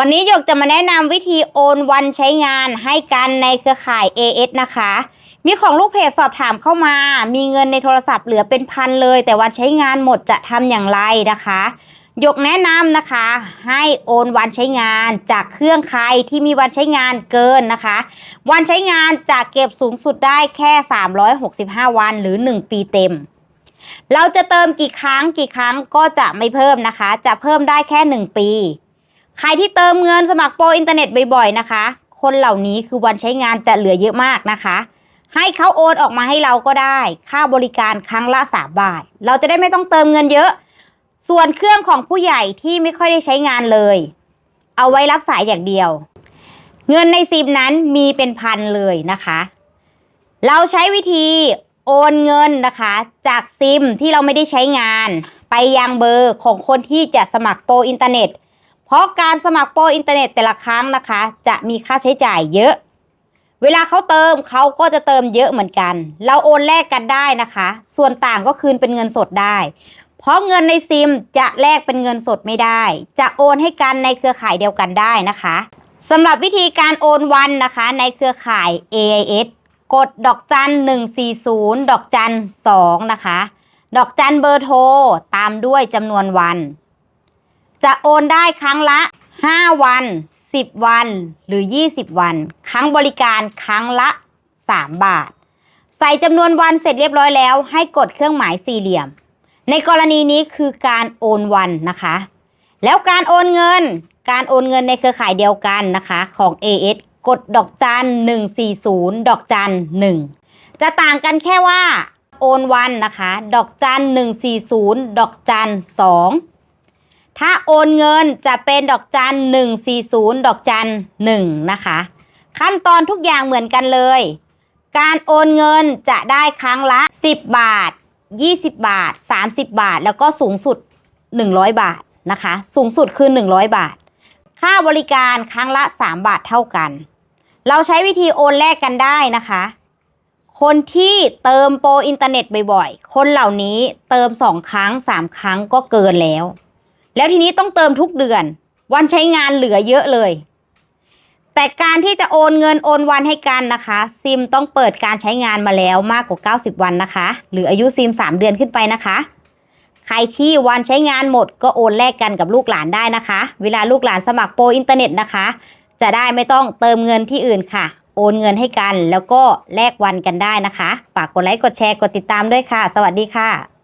วันนี้หยกจะมาแนะนำวิธีโอนวันใช้งานให้กันในเครือข่าย AS นะคะ มีของลูกเพจสอบถามเข้ามา มีเงินในโทรศัพท์เหลือเป็นพันเลย แต่วันใช้งานหมดจะทำอย่างไรนะคะหยกแนะนำนะคะ ให้โอนวันใช้งานจากเครื่องใครที่มีวันใช้งานเกินนะคะ วันใช้งานจะเก็บสูงสุดได้แค่ 365 วันหรือ 1 ปีเต็มเราจะเติมกี่ครั้งกี่ครั้งก็จะไม่เพิ่มนะคะ จะเพิ่มได้แค่ 1 ปี ใครที่เติมเงินสมัครโปรอินเทอร์เน็ตบ่อยๆนะคะ คนเหล่านี้คือวันใช้งานจะเหลือเยอะมากนะคะ ให้เขาโอนออกมาให้เราก็ได้ ค่าบริการครั้งละสามบาท เราจะได้ไม่ต้องเติมเงินเยอะ ส่วนเครื่องของผู้ใหญ่ที่ไม่ค่อยได้ใช้งานเลย เอาไว้รับสายอย่างเดียว เงินในซิมนั้นมีเป็นพันเลยนะคะ เราใช้วิธีโอนเงินนะคะ จากซิมที่เราไม่ได้ใช้งาน ไปยังเบอร์ของคนที่จะสมัครโปรอินเทอร์เน็ต เพราะการสมัครโปรอินเทอร์เน็ตแต่ละครั้งนะคะ จะมีค่าใช้จ่ายเยอะ เวลาเขาเติมเขาก็จะเติมเยอะเหมือนกัน เราโอนแลกกันได้นะคะ ส่วนต่างก็คืนเป็นเงินสดได้ เพราะเงินในซิมจะแลกเป็นเงินสดไม่ได้ จะโอนให้กันในเครือข่ายเดียวกันได้นะคะสำหรับวิธีการโอนวันนะคะ ในเครือข่าย AIS กดดอกจัน 140 ดอกจัน 2 นะคะ ดอกจันเบอร์โทร ตามด้วยจำนวนวัน จะโอนได้ครั้งละ 5 วัน 10 วันหรือ 20 วัน ครั้งบริการครั้งละ 3 บาท ใส่จำนวนวันเสร็จเรียบร้อยแล้ว ให้กดเครื่องหมายสี่เหลี่ยม ในกรณีนี้คือการโอนวันนะคะ แล้วการโอนเงิน การโอนเงินในเครือข่ายเดียวกันนะคะของ AS กดดอกจัน 140 ดอกจัน 1 จะต่างกันแค่ว่าโอนวันนะคะ ดอกจัน 140 ดอกจัน 2 ถ้าโอนเงินจะเป็นดอกจัน140 ดอกจัน1นะคะ ขั้นตอนทุกอย่างเหมือนกันเลย การโอนเงินจะได้ครั้งละ 10 บาท 20 บาท 30 บาท แล้วก็สูงสุด 100 บาทนะคะ สูงสุดคือ 100 บาท ค่าบริการครั้งละ 3 บาทเท่ากัน เราใช้วิธีโอนแลกกันได้นะคะ คนที่เติมโปรอินเทอร์เน็ตบ่อยๆ คนเหล่านี้เติม 2 ครั้ง 3 ครั้งก็เกินแล้ว แล้วทีนี้ต้องเติมทุกเดือน วันใช้งานเหลือเยอะเลย แต่การที่จะโอนเงินโอนวันให้กันนะคะ ซิมต้องเปิดการใช้งานมาแล้วมากกว่า 90 วันนะคะ หรืออายุซิม 3 เดือนขึ้นไปนะคะ ใครที่วันใช้งานหมดก็โอนแลกกันกับลูกหลานได้นะคะ เวลาลูกหลานสมัครโปรอินเทอร์เน็ตนะคะ จะได้ไม่ต้องเติมเงินที่อื่นค่ะ โอนเงินให้กันแล้วก็แลกวันกันได้นะคะฝากกดไลค์กดแชร์กดติดตามด้วยค่ะ สวัสดีค่ะ